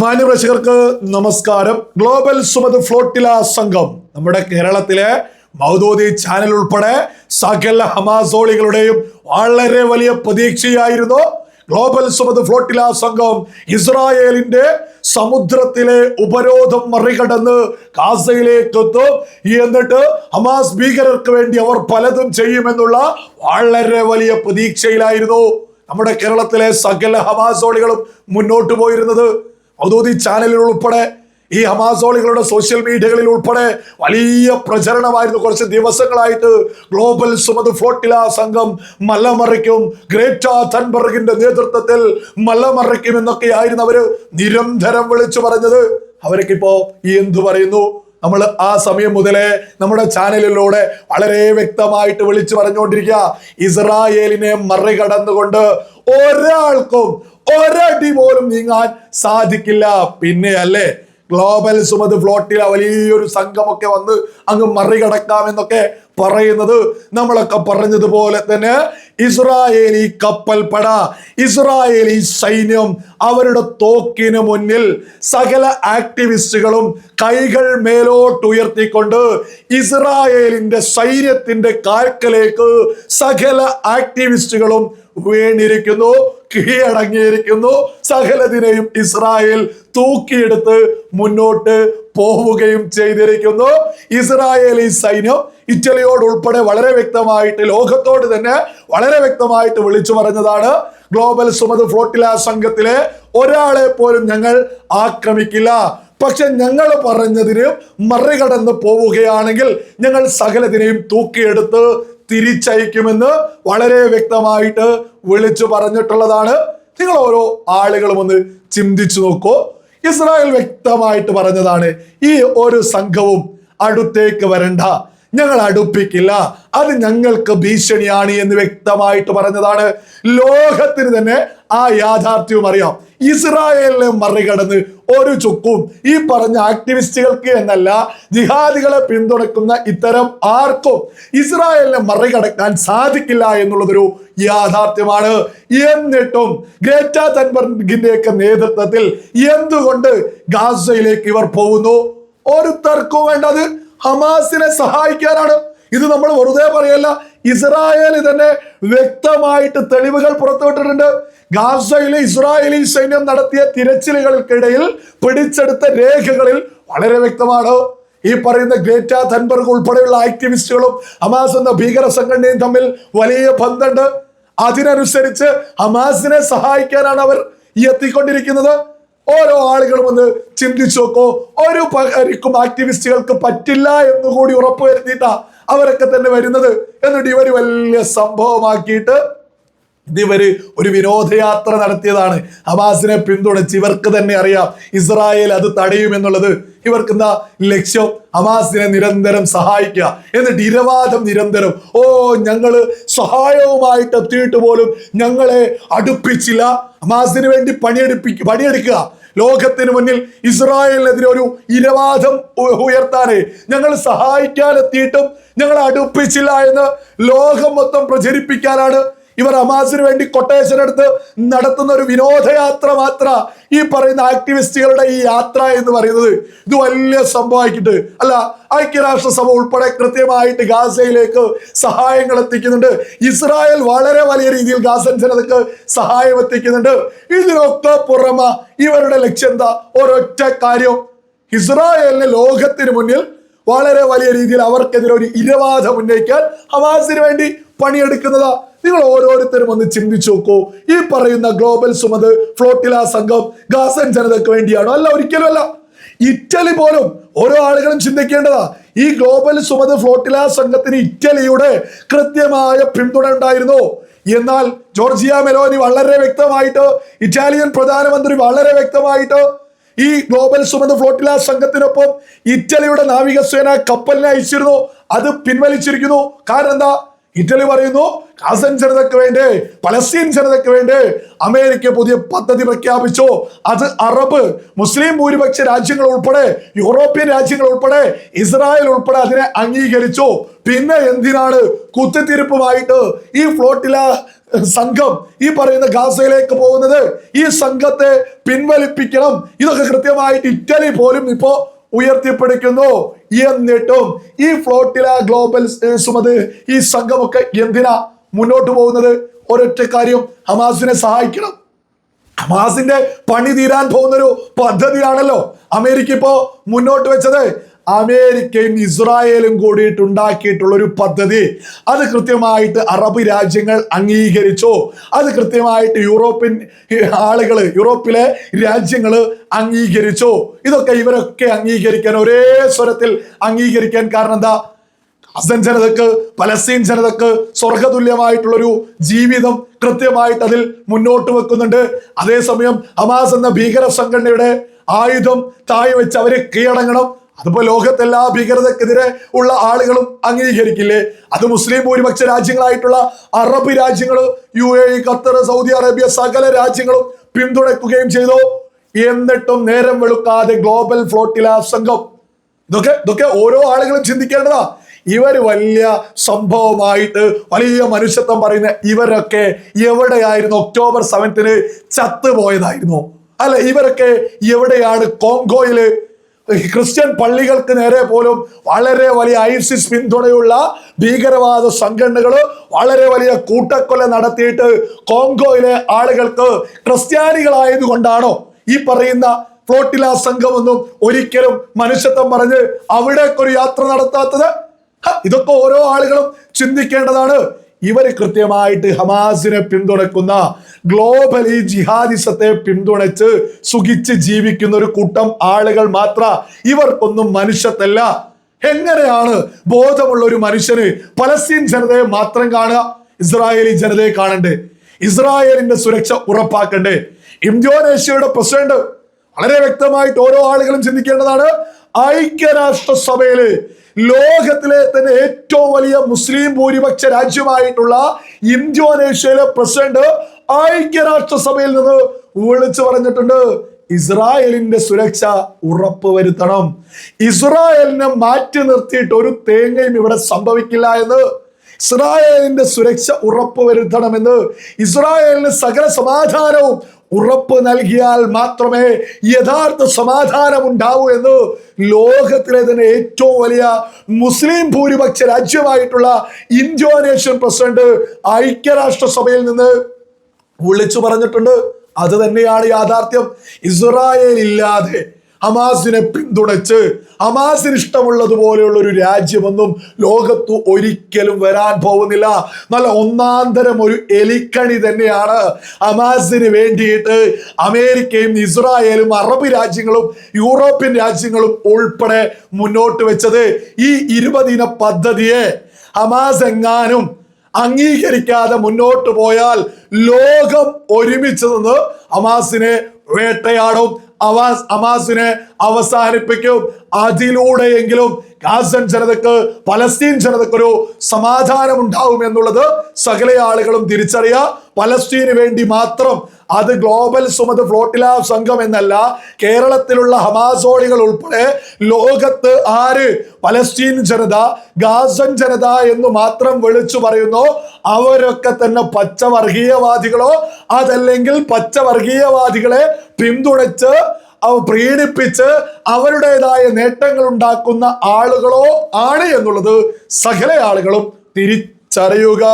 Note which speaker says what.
Speaker 1: മാന്യപ്രേക്ഷകർക്ക് നമസ്കാരം. Global Sumud flotilla സംഘം നമ്മുടെ കേരളത്തിലെ മൗദോദി ചാനൽ ഉൾപ്പെടെ സകല ഹമാസോളികളുടെയും വളരെ വലിയ പ്രതീക്ഷയായിരുന്നു ഗ്ലോബൽ സുമത് ഫ്ലോട്ടില സംഘം ഇസ്രായേലിന്റെ സമുദ്രത്തിലെ ഉപരോധം മറികടന്ന് കാസയിലേക്ക് എത്തും. എന്നിട്ട് ഹമാസ് ഭീകരർക്ക് വേണ്ടി അവർ പലതും ചെയ്യുമെന്നുള്ള വളരെ വലിയ പ്രതീക്ഷയിലായിരുന്നു നമ്മുടെ കേരളത്തിലെ സകല ഹമാസോളികളും മുന്നോട്ട് പോയിരുന്നത്. ഔദ്യോഗിക ചാനലിൽ ഉൾപ്പെടെ ഈ ഹമാസോളികളുടെ സോഷ്യൽ മീഡിയകളിൽ ഉൾപ്പെടെ വലിയ പ്രചരണമായിരുന്നു. കുറച്ച് ദിവസങ്ങളായിട്ട് ഗ്ലോബൽ സുമത് ഫ്ലോട്ടില സംഘം മല്ലമറയ്ക്കും ഗ്രേറ്റ തൻബർഗിന്റെ നേതൃത്വത്തിൽ മല്ലമറിക്കും എന്നൊക്കെയായിരുന്നു അവർ നിരന്തരം വിളിച്ചു പറഞ്ഞത്. അവരൊക്കെ ഈ എന്തു പറയുന്നു? നമ്മൾ ആ സമയം മുതലേ നമ്മുടെ ചാനലിലൂടെ വളരെ വ്യക്തമായിട്ട് വിളിച്ചു പറഞ്ഞുകൊണ്ടിരിക്കുക. ഇസ്രായേലിനെ മറികടന്നുകൊണ്ട് ഒരാൾക്കും ഒരടി പോലും നീങ്ങാൻ സാധിക്കില്ല. പിന്നെ അല്ലേ? ഗ്ലോബൽ സുമത് ഫ്ലോട്ടിൽ വലിയൊരു സംഘമൊക്കെ വന്ന് അങ്ങ് മറികടക്കാമെന്നൊക്കെ പറയുന്നത് നമ്മളൊക്കെ പറഞ്ഞതുപോലെ തന്നെ ഇസ്രായേലി കപ്പൽപ്പട ഇസ്രായേലി സൈന്യം അവരുടെ തോക്കിന് മുന്നിൽ സകല ആക്ടിവിസ്റ്റുകളും കൈകൾ മേലോട്ട് ഉയർത്തിക്കൊണ്ട് ഇസ്രായേലിന്റെ സൈന്യത്തിന്റെ കാൽക്കലേക്ക് സകല ആക്ടിവിസ്റ്റുകളും വീണിരിക്കുന്നു കീഴടങ്ങിയിരിക്കുന്നു. സകലതിനെയും ഇസ്രായേൽ തൂക്കിയെടുത്ത് മുന്നോട്ട് പോവുകയും ചെയ്തിരിക്കുന്നു. ഇസ്രായേലി സൈന്യം ഇറ്റലിയോട് ഉൾപ്പെടെ വളരെ വ്യക്തമായിട്ട് ലോകത്തോട് തന്നെ വളരെ വ്യക്തമായിട്ട് വിളിച്ചു പറഞ്ഞതാണ്. ഗ്ലോബൽ സുമത് ഫ്ലോട്ടില സംഘത്തിലെ ഒരാളെ പോലും ഞങ്ങൾ ആക്രമിക്കില്ല. പക്ഷെ ഞങ്ങൾ പറഞ്ഞതിന് മറികടന്ന് പോവുകയാണെങ്കിൽ ഞങ്ങൾ സകലതിനെയും തൂക്കിയെടുത്ത് തിരിച്ചയക്കുമെന്ന് വളരെ വ്യക്തമായിട്ട് വിളിച്ചു പറഞ്ഞിട്ടുള്ളതാണ്. നിങ്ങൾ ഓരോ ആളുകളും ഒന്ന് ചിന്തിച്ചു നോക്കൂ. ഇസ്രായേൽ വ്യക്തമായിട്ട് പറഞ്ഞതാണ് ഈ ഒരു സംഘവും അടുത്തേക്ക് വരണ്ട. ഞങ്ങൾ അടുപ്പിക്കില്ല. അത് ഞങ്ങൾക്ക് ഭീഷണിയാണ് എന്ന് വ്യക്തമായിട്ട് പറഞ്ഞതാണ്. ലോകത്തിന് തന്നെ ആ യാഥാർത്ഥ്യവും അറിയാം. ഇസ്രായേലിനെ മറികടന്ന് ഒരു ചുക്കും ഈ പറഞ്ഞ ആക്ടിവിസ്റ്റുകൾക്ക് എന്നല്ല ജിഹാദികളെ പിന്തുണക്കുന്ന ഇത്തരം ആർക്കും ഇസ്രായേലിനെ മറികടക്കാൻ സാധിക്കില്ല എന്നുള്ളതൊരു യാഥാർത്ഥ്യമാണ്. എന്നിട്ടും ഗ്രേറ്റ തൻബർഗിന്റെയൊക്കെ നേതൃത്വത്തിൽ എന്തുകൊണ്ട് ഗാസയിലേക്ക് ഇവർ പോകുന്നു? ഒരു തർക്കവും വേണ്ടത് ഹമാസിനെ സഹായിക്കാനാണ്. ഇത് നമ്മൾ വെറുതെ പറയല്ല. ഇസ്രായേൽ തന്നെ വ്യക്തമായിട്ട് തെളിവുകൾ പുറത്തുവിട്ടിട്ടുണ്ട്. ഗാസയിലെ ഇസ്രായേലി സൈന്യം നടത്തിയ തിരച്ചിലുകൾക്കിടയിൽ പിടിച്ചെടുത്ത രേഖകളിൽ വളരെ വ്യക്തമാണ്. ഈ പറയുന്ന ഗ്രേറ്റ തൻബർഗ് ഉൾപ്പെടെയുള്ള ആക്ടിവിസ്റ്റുകളും ഹമാസ് എന്ന ഭീകര സംഘടനയും തമ്മിൽ വലിയ ബന്ധമുണ്ട്. അതിനനുസരിച്ച് ഹമാസിനെ സഹായിക്കാനാണ് അവർ ഈ എത്തിക്കൊണ്ടിരിക്കുന്നത്. ഓരോ ആളുകളും ഒന്ന് ചിന്തിച്ചു നോക്കോ ഒരു പരിക്കും ആക്ടിവിസ്റ്റുകൾക്ക് പറ്റില്ല എന്ന് കൂടി ഉറപ്പുവരുത്തിയിട്ടാ അവരൊക്കെ തന്നെ വരുന്നത്. എന്നിട്ട് ഇവർ വലിയ സംഭവമാക്കിയിട്ട് ഇവർ ഒരു വിനോദയാത്ര നടത്തിയതാണ്. ഹമാസിനെ പിന്തുണച്ച് ഇവർക്ക് തന്നെ അറിയാം ഇസ്രായേൽ അത് തടയുമെന്നുള്ളത് ഇവർക്ക് എന്താ ലക്ഷ്യം? ഹമാസിനെ നിരന്തരം സഹായിക്കുക. എന്നിട്ട് ഇരവാദം നിരന്തരം ഓ ഞങ്ങൾ സഹായവുമായിട്ട് എത്തിയിട്ട് പോലും ഞങ്ങളെ അടുപ്പിച്ചില്ല. ഹമാസിന് വേണ്ടി പണിയെടുപ്പി പണിയെടുക്കുക. ലോകത്തിന് മുന്നിൽ ഇസ്രായേലിനെതിരെ ഒരു ഇരവാദം ഉയർത്താനേ ഞങ്ങൾ സഹായിക്കാനെത്തിയിട്ടും ഞങ്ങൾ അടുപ്പിച്ചില്ല എന്ന് ലോകം മൊത്തം പ്രചരിപ്പിക്കാനാണ് ഇവർ ഹമാസിന് വേണ്ടി കൊട്ടേഷൻ നടത്തുന്ന ഒരു വിനോദയാത്ര മാത്ര ഈ പറയുന്ന ആക്ടിവിസ്റ്റുകളുടെ ഈ യാത്ര എന്ന് പറയുന്നത് ഇത് വലിയ സംഭവമാക്കിയിട്ട് അല്ല ഐക്യരാഷ്ട്രസഭ ഉൾപ്പെടെ കൃത്യമായിട്ട് ഗാസയിലേക്ക് സഹായങ്ങൾ എത്തിക്കുന്നുണ്ട്. ഇസ്രായേൽ വളരെ വലിയ രീതിയിൽ ഗാസൻ ജനതക്ക് സഹായം എത്തിക്കുന്നുണ്ട്. ഇതിനൊക്കെ പുറമെ ഇവരുടെ ലക്ഷ്യം എന്താ? ഒരൊറ്റ കാര്യം. ഇസ്രായേലിന് ലോകത്തിന് മുന്നിൽ വളരെ വലിയ രീതിയിൽ അവർക്കെതിരെ ഒരു ഇരവാദം ഉന്നയിക്കാൻ ഹമാസിന് വേണ്ടി പണിയെടുക്കുന്നതാ. നിങ്ങൾ ഓരോരുത്തരും ഒന്ന് ചിന്തിച്ചു നോക്കൂ. ഈ പറയുന്ന ഗ്ലോബൽ സുമത് ഫ്ലോട്ടില സംഘം ഗാസൻ ജനതയ്ക്ക് വേണ്ടിയാണോ? അല്ല ഒരിക്കലും അല്ല. ഇറ്റലി പോലും ഓരോ ആളുകളും ചിന്തിക്കേണ്ടതാ. ഈ ഗ്ലോബൽ സുമത് ഫ്ലോട്ടില സംഘത്തിന് ഇറ്റലിയുടെ കൃത്യമായ പിന്തുണ ഉണ്ടായിരുന്നു. എന്നാൽ ജോർജിയ മെലോനി വളരെ വ്യക്തമായിട്ട് ഇറ്റാലിയൻ പ്രധാനമന്ത്രി വളരെ വ്യക്തമായിട്ട് ഈ ഗ്ലോബൽ സുമത് ഫ്ലോട്ടില സംഘത്തിനൊപ്പം ഇറ്റലിയുടെ നാവികസേന കപ്പലിനെ അയച്ചിരുന്നു. അത് പിൻവലിച്ചിരിക്കുന്നു. കാരണം എന്താ? ഇറ്റലി പറയുന്നു ഗാസൻ ജനതയ്ക്ക് വേണ്ടി പലസ്തീൻ ജനതയ്ക്ക് വേണ്ടി അമേരിക്ക പുതിയ പദ്ധതി പ്രഖ്യാപിച്ചു. അത് അറബ് മുസ്ലിം ഭൂരിപക്ഷ രാജ്യങ്ങൾ ഉൾപ്പെടെ യൂറോപ്യൻ രാജ്യങ്ങൾ ഉൾപ്പെടെ ഇസ്രായേൽ ഉൾപ്പെടെ അതിനെ അംഗീകരിച്ചു. പിന്നെ എന്തിനാണ് കുത്തിത്തിരിപ്പുമായിട്ട് ഈ ഫ്ലോട്ടില സംഘം ഈ പറയുന്ന ഗാസയിലേക്ക് പോകുന്നത്? ഈ സംഘത്തെ പിൻവലിപ്പിക്കണം. ഇതൊക്കെ കൃത്യമായിട്ട് ഇറ്റലി പോലും ഇപ്പോ ഉയർത്തിപ്പിടിക്കുന്നു. എന്നിട്ടും ഈ ഫ്ലോട്ടില ഗ്ലോബൽ അത് ഈ സംഘമൊക്കെ എന്തിനാ മുന്നോട്ട് പോകുന്നത്? ഒരൊറ്റ കാര്യം ഹമാസിനെ സഹായിക്കണം. ഹമാസിന്റെ പണി തീരാൻ പോകുന്നൊരു പദ്ധതിയാണല്ലോ അമേരിക്ക ഇപ്പോ മുന്നോട്ട് വെച്ചത്. അമേരിക്കയും ഇസ്രായേലും കൂടിയിട്ട് ഉണ്ടാക്കിയിട്ടുള്ള ഒരു പദ്ധതി. അത് കൃത്യമായിട്ട് അറബ് രാജ്യങ്ങൾ അംഗീകരിച്ചു. അത് കൃത്യമായിട്ട് യൂറോപ്യൻ ആളുകൾ യൂറോപ്പിലെ രാജ്യങ്ങൾ അംഗീകരിച്ചു. ഇതൊക്കെ ഇവരൊക്കെ അംഗീകരിക്കാൻ ഒരേ സ്വരത്തിൽ അംഗീകരിക്കാൻ കാരണം എന്താ? അസൻ ജനതക്ക് പലസ്തീൻ ജനതക്ക് സ്വർഗതുല്യമായിട്ടുള്ളൊരു ജീവിതം കൃത്യമായിട്ട് അതിൽ മുന്നോട്ട് വെക്കുന്നുണ്ട്. അതേസമയം ഹമാസ് എന്ന ഭീകര സംഘടനയുടെ ആയുധം താഴെ വെച്ച് അവരെ കീഴടങ്ങണം. അതിപ്പോ ലോകത്തെല്ലാ ഭീകരതക്കെതിരെ ഉള്ള ആളുകളും അംഗീകരിക്കില്ലേ? അത് മുസ്ലിം ഭൂരിപക്ഷ രാജ്യങ്ങളായിട്ടുള്ള അറബ് രാജ്യങ്ങൾ U A Qatar Saudi Arabia സകല രാജ്യങ്ങളും പിന്തുണയ്ക്കുകയും ചെയ്തു. എന്നിട്ടും നേരം വെളുക്കാതെ ഗ്ലോബൽ ഫ്ലോട്ടില സംഘം. ഇതൊക്കെ ഇതൊക്കെ ഓരോ ആളുകളും ചിന്തിക്കേണ്ടതാ. ഇവർ വലിയ സംഭവമായിട്ട് വലിയ മനുഷ്യത്വം പറയുന്ന ഇവരൊക്കെ എവിടെയായിരുന്നു ഒക്ടോബർ സെവൻത്തിന് ചത്തുപോയതായിരുന്നു. അല്ല ഇവരൊക്കെ എവിടെയാണ് കോങ്കോയിൽ ക്രിസ്ത്യൻ പള്ളികൾക്ക് നേരെ പോലും വളരെ വലിയ ഐസിസ് പിന്തുണയുള്ള ഭീകരവാദ സംഘടനകൾ വളരെ വലിയ കൂട്ടക്കൊല നടത്തിയിട്ട് കോങ്കോയിലെ ആളുകൾക്ക് ക്രിസ്ത്യാനികളായതുകൊണ്ടാണോ ഈ പറയുന്ന ഫ്ലോട്ടില സംഘമൊന്നും ഒരിക്കലും മനുഷ്യത്വം പറഞ്ഞ് അവിടേക്കൊരു യാത്ര നടത്താത്തത്? ഇതൊക്കെ ഓരോ ആളുകളും ചിന്തിക്കേണ്ടതാണ്. ഇവർ കൃത്യമായിട്ട് ഹമാസിനെ പിന്തുണക്കുന്ന ഗ്ലോബലി ജിഹാദിസത്തെ പിന്തുണച്ച് സുഖിച്ച് ജീവിക്കുന്ന ഒരു കൂട്ടം ആളുകൾ മാത്ര ഇവർക്കൊന്നും മനുഷ്യത്തല്ല. എങ്ങനെയാണ് ബോധമുള്ള ഒരു മനുഷ്യന് പലസ്തീൻ ജനതയെ മാത്രം കാണുക? ഇസ്രായേലി ജനതയെ കാണണ്ടേ? ഇസ്രായേലിന്റെ സുരക്ഷ ഉറപ്പാക്കണ്ടേ? ഇന്തോനേഷ്യയുടെ പ്രസിഡന്റ് വളരെ വ്യക്തമായിട്ട് ഓരോ ആളുകളും ചിന്തിക്കേണ്ടതാണ് ഐക്യരാഷ്ട്ര സഭയിൽ ലോകത്തിലെ തന്നെ ഏറ്റവും വലിയ മുസ്ലിം ഭൂരിപക്ഷ രാജ്യമായിട്ടുള്ള ഇന്തോനേഷ്യയിലെ പ്രസിഡന്റ് ഐക്യരാഷ്ട്രസഭയിൽ നിന്ന് വിളിച്ചു പറഞ്ഞിട്ടുണ്ട് ഇസ്രായേലിന്റെ സുരക്ഷ ഉറപ്പുവരുത്തണം. ഇസ്രായേലിനെ മാറ്റി നിർത്തിയിട്ട് ഒരു തേങ്ങയും ഇവിടെ സംഭവിക്കില്ല എന്ന് ഇസ്രായേലിന്റെ സുരക്ഷ ഉറപ്പുവരുത്തണമെന്ന് ഇസ്രായേലിന് സകല സമാധാനവും ഉറപ്പ് നൽകിയാൽ മാത്രമേ യഥാർത്ഥ സമാധാനം ഉണ്ടാവൂ എന്ന് ലോകത്തിലെ തന്നെ ഏറ്റവും വലിയ മുസ്ലിം ഭൂരിപക്ഷ രാജ്യമായിട്ടുള്ള ഇന്തോനേഷ്യൻ പ്രസിഡന്റ് ഐക്യരാഷ്ട്ര സഭയിൽ നിന്ന് വിളിച്ചു പറഞ്ഞിട്ടുണ്ട്. അത് തന്നെയാണ് യാഥാർത്ഥ്യം. ഇസ്രായേൽ ഇല്ലാതെ ഹമാസിനെ പിന്തുണച്ച് ഹമാസിന് ഇഷ്ടമുള്ളതുപോലെയുള്ള ഒരു രാജ്യമൊന്നും ലോകത്ത് ഒരിക്കലും വരാൻ പോകുന്നില്ല. നല്ല ഒന്നാന്തരം ഒരു എലിക്കണി തന്നെയാണ് ഹമാസിന് വേണ്ടിയിട്ട് അമേരിക്കയും ഇസ്രായേലും അറബ് രാജ്യങ്ങളും യൂറോപ്യൻ രാജ്യങ്ങളും ഉൾപ്പെടെ മുന്നോട്ട് വെച്ചത് ഈ ഇരുപതിന പദ്ധതിയെ ഹമാസ് എങ്ങാനും അംഗീകരിക്കാതെ മുന്നോട്ട് പോയാൽ ലോകം ഒരുമിച്ച് നിന്ന് ഹമാസിനെ വേട്ടയാടും. അവാസ് അമാസിനെ അവസാനിപ്പിക്കും. അതിലൂടെയെങ്കിലും ഗാസൻ ജനതക്ക് പലസ്തീൻ ജനതക്കൊരു സമാധാനം ഉണ്ടാവും എന്നുള്ളത് സകല ആളുകളും തിരിച്ചറിയുക പലസ്തീന് വേണ്ടി മാത്രം അത് ഗ്ലോബൽ സുമത് ഫ്ലോട്ടില സംഘം എന്നല്ല കേരളത്തിലുള്ള ഹമാസോളികൾ ഉൾപ്പെടെ ലോകത്ത് ആര്? പലസ്തീൻ ജനത ഗാസൻ ജനത എന്ന് മാത്രം വിളിച്ചു പറയുന്നു. അവരൊക്കെ തന്നെ പച്ചവർഗീയവാദികളോ അതല്ലെങ്കിൽ പച്ചവർഗീയവാദികളെ പിന്തുണച്ച് അവ പ്രീണിപ്പിച്ച് അവരുടേതായ നേട്ടങ്ങൾ ഉണ്ടാക്കുന്ന ആളുകളോ ആണ് എന്നുള്ളത് സകല ആളുകളും തിരിച്ചറിയുക.